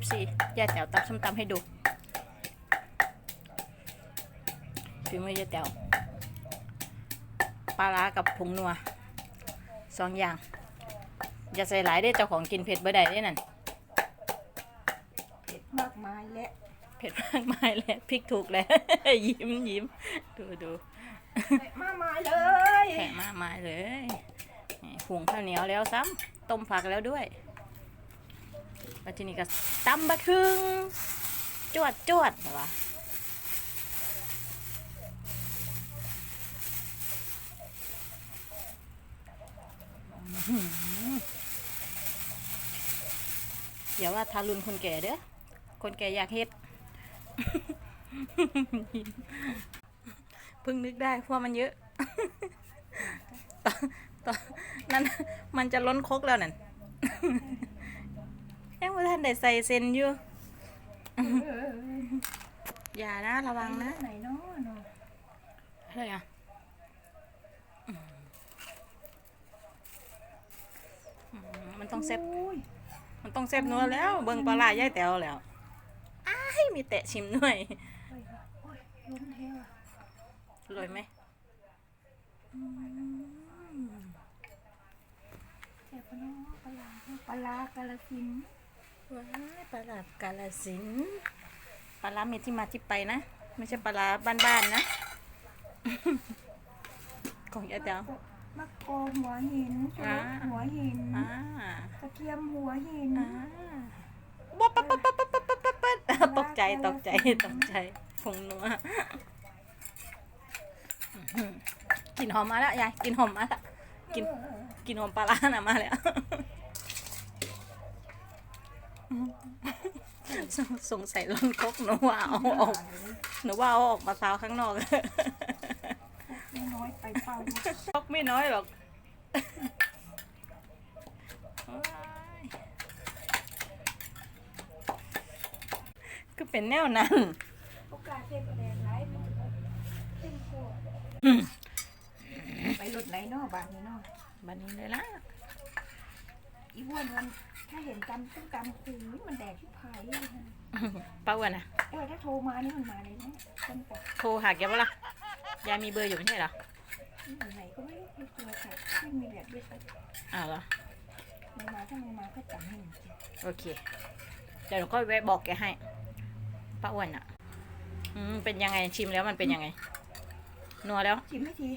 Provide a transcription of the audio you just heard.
FC ยายแต๋วตำส้มตำให้ดูฝีมือยายแต๋วปลาร้ากับผงนัวสองอย่าง อย่าใส่หลายได้อเจ้าของกินเผ็ดเบอร์ใดได้นั่นเผ็ดมากมายและเผ็ดมากมายแล้วพริกถูกแล้ว ยิ้มยิ้มดูดูเผ็ดมากมายเลยแข็งมากมายเลยนี่หุงข้าวเหนียวแล้วซ้ำต้มผักแล้วด้วย แล้วทีนี้ก็ตำบะคึงจวดจวดเหรอวะอื้อหืออย่าว่าทารุณคนแก่เด้อ คนแก่อยากเฮ็ด เพิ่งนึกได้เพราะมันเยอะตอนตอนนั้นมันจะล้นคกแล้วนั่น ยังไม่ทันได้ใส่เซนอยู่เอออย่านะระวังนะไหนเนาะเนาะเฮ้ยอะอืมอืมมันต้องเซฟโอ้ยมันต้องเซฟนัวแล้ว เบิ่งปลาไหลย่ายแต๋วแล้วอ้ายมีแตะชิมหน่อยโอ้ยโอ้ยลุ้นเท่ว่ะอร่อยไหมอืมเจ็บปะเนาะปลาร้าปลาร้ากาลสินธุ์ ว้าปลาลับกาลสินปลาล้ามีที่มาที่ไปนะ ไม่ใช่ปลาล้าบ้านๆนะ ของยาเแต๋ว มะกอกหัวหินชูรหัวหินอ่กระเทียมหัวหินอ่าบ๊อบปั๊บปั๊บปั๊บปั๊บปั๊บปั๊บปั๊บตกใจตกใจตกใจผงนัวกลิ่นหอมมาแล้วยายกลิ่นหอมมาแล้วกินกลิ่นหอมปลาล้าน่ะมาแล้ว สงสงสัยล้นครกหนูว่าเอาออกหนูว่าเอาออกมาซาวข้างนอกไม่น้อยไปเปล่าครกไม่น้อยหรอกว้ายก็เป็นแนวนั้นโอกาสเทปแดงไลฟ์มันจะเต็มตัวอืมไปหลุดไหนเนาะบาทนี้เนาะบันนี้เลยละอีอ้วนมัน ถ้าเห็นกำต้องกำคูมันแดกที่พายเลยนะป้าอ้วนอะ เออถ้าโทรมานี่มันมาเลยนะตั้งแต่โทรหาแกปะล่ะยายมีเบอร์อยู่ไม่ใช่เหรอที่ไหนก็ไม่รู้ไม่ตัวค่ะไม่มีแบบด้วยค่ะอ้าวเหรอไม่มาถ้าไม่มาก็จังให้หนึ่งโอเค เดี๋ยวหนูก็แวะบอกแกให้ป้าอ้วนอะ อืมเป็นยังไงชิมแล้วมันเป็นยังไง นัวแล้ว ชิมให้ที